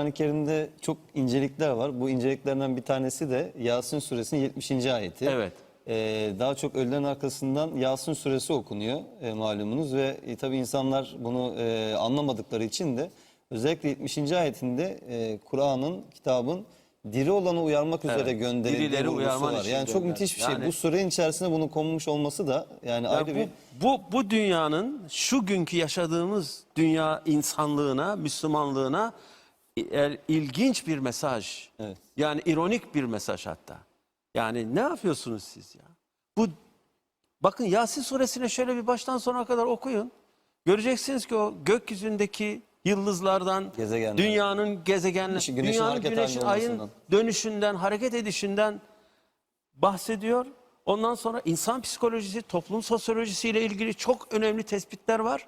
Kur'an-ı Kerim'de çok incelikler var. Bu inceliklerden bir tanesi de Yasin suresinin 70. ayeti. Evet. Ee, daha çok ölülerin arkasından Yasin suresi okunuyor e, malumunuz ve e, tabi insanlar bunu e, anlamadıkları için de özellikle 70. ayetinde e, Kur'an'ın, kitabın diri olanı uyarmak üzere Evet, gönderildiği dirileri uyarman var. için Yani çok müthiş bir şey. Yani- Bu surenin içerisinde bunun konmuş olması da yani Ya ayrı bu, bir bu, bu dünyanın şu günkü yaşadığımız dünya insanlığına, Müslümanlığına ilginç bir mesaj. Evet. Yani ironik bir mesaj hatta. Yani ne yapıyorsunuz siz ya? Bu bakın Yasin suresine şöyle bir baştan sona kadar okuyun. Göreceksiniz ki o gökyüzündeki yıldızlardan, Gezegenler. dünyanın gezegenler, Güneşin- güneşin dünyanın hareket güneşin halinde ayın olmasından. dönüşünden, hareket edişinden bahsediyor. Ondan sonra insan psikolojisi, toplum sosyolojisiyle ilgili çok önemli tespitler var.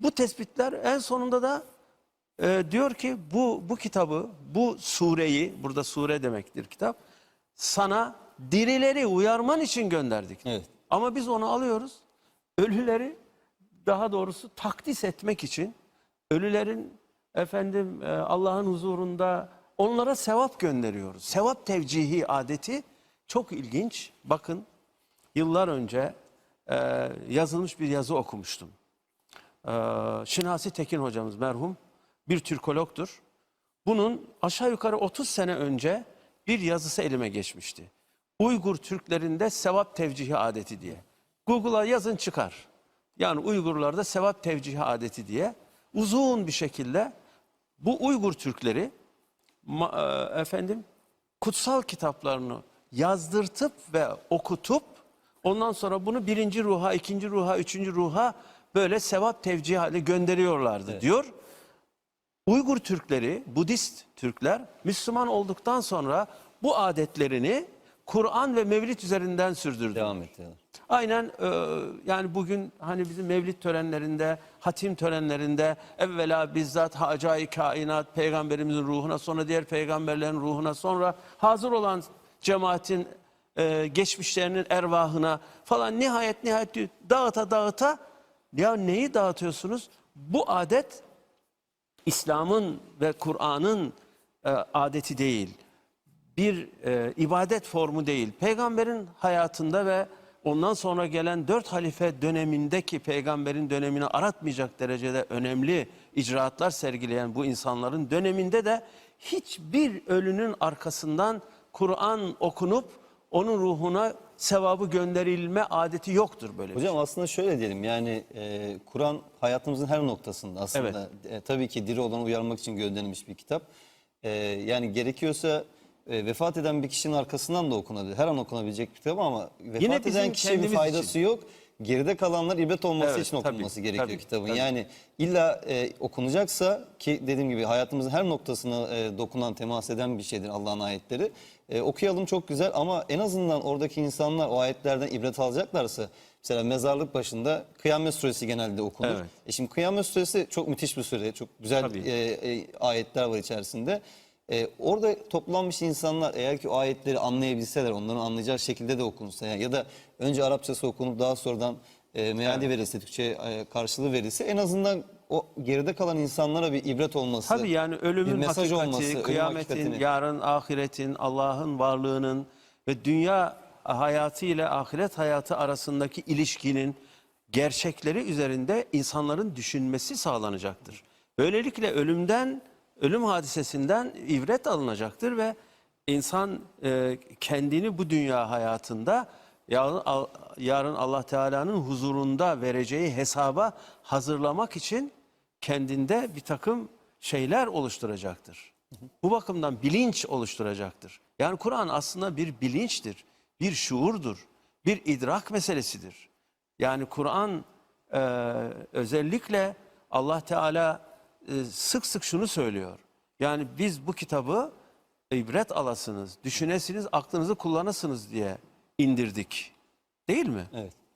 Bu tespitler en sonunda da e, diyor ki bu bu kitabı, bu sureyi, burada sure demektir kitap, sana dirileri uyarman için gönderdik. Evet. Ama biz onu alıyoruz, ölüleri daha doğrusu takdis etmek için, ölülerin efendim e, Allah'ın huzurunda onlara sevap gönderiyoruz. Sevap tevcihi adeti çok ilginç. Bakın yıllar önce e, yazılmış bir yazı okumuştum. Ee, Şinasi Tekin hocamız merhum bir Türkologdur. Bunun aşağı yukarı 30 sene önce bir yazısı elime geçmişti. Uygur Türklerinde sevap tevcihi adeti diye. Google'a yazın çıkar. Yani Uygurlarda sevap tevcihi adeti diye uzun bir şekilde bu Uygur Türkleri e, efendim kutsal kitaplarını yazdırtıp ve okutup ondan sonra bunu birinci ruha, ikinci ruha, üçüncü ruha böyle sevap tevcih hali gönderiyorlardı diyor. Uygur Türkleri, Budist Türkler Müslüman olduktan sonra bu adetlerini Kur'an ve Mevlid üzerinden sürdürdü. devam ettiriyorlar. Aynen e, yani bugün hani bizim mevlid törenlerinde, hatim törenlerinde evvela bizzat hacai kainat peygamberimizin ruhuna sonra diğer peygamberlerin ruhuna sonra hazır olan cemaatin e, geçmişlerinin ervahına falan nihayet nihayet dağıta dağıta ya neyi dağıtıyorsunuz? Bu adet İslam'ın ve Kur'an'ın e, adeti değil bir e, ibadet formu değil. Peygamberin hayatında ve ondan sonra gelen dört halife dönemindeki peygamberin dönemini aratmayacak derecede önemli icraatlar sergileyen bu insanların döneminde de hiçbir ölünün arkasından Kur'an okunup onun ruhuna sevabı gönderilme adeti yoktur böyle bir şey. Hocam aslında şöyle diyelim yani e, Kur'an hayatımızın her noktasında aslında e, tabii ki diri olan uyarmak için gönderilmiş bir kitap. E, yani gerekiyorsa e, vefat eden bir kişinin arkasından da okunabilir. Her an okunabilecek bir kitap ama vefat Yine eden kişiye bir faydası için. yok. Geride kalanlar ibret olması Evet, için tabii, okunması gerekiyor tabii, kitabın. tabii. Yani illa e, okunacaksa ki dediğim gibi hayatımızın her noktasına e, dokunan, temas eden bir şeydir Allah'ın ayetleri. E, okuyalım çok güzel ama en azından oradaki insanlar o ayetlerden ibret alacaklarsa mesela mezarlık başında Kıyamet Suresi genelde okunur. Evet. E şimdi Kıyamet Suresi çok müthiş bir sure. Çok güzel Tabii. e, e, ayetler var içerisinde. E, orada toplanmış insanlar eğer ki o ayetleri anlayabilseler, onların anlayacağı şekilde de okunsa yani ya da önce Arapçası okunup daha sonradan e, meali verilse, Türkçe e, karşılığı verilse en azından o geride kalan insanlara bir ibret olması. Tabii yani bir ölümün mesaj hakikati, olması, kıyametin, yarın ahiretin, Allah'ın varlığının ve dünya hayatı ile ahiret hayatı arasındaki ilişkinin gerçekleri üzerinde insanların düşünmesi sağlanacaktır. Böylelikle ölümden, ölüm hadisesinden ibret alınacaktır ve insan e, kendini bu dünya hayatında yarın, al- yarın Allah Teala'nın huzurunda vereceği hesaba hazırlamak için kendinde bir takım şeyler oluşturacaktır. Bu bakımdan bilinç oluşturacaktır. Yani Kur'an aslında bir bilinçtir, bir şuurdur, bir idrak meselesidir. Yani Kur'an e, özellikle Allah Teala e, sık sık şunu söylüyor. Yani biz bu kitabı ibret alasınız, düşünesiniz, aklınızı kullanasınız diye indirdik. Değil mi? Evet.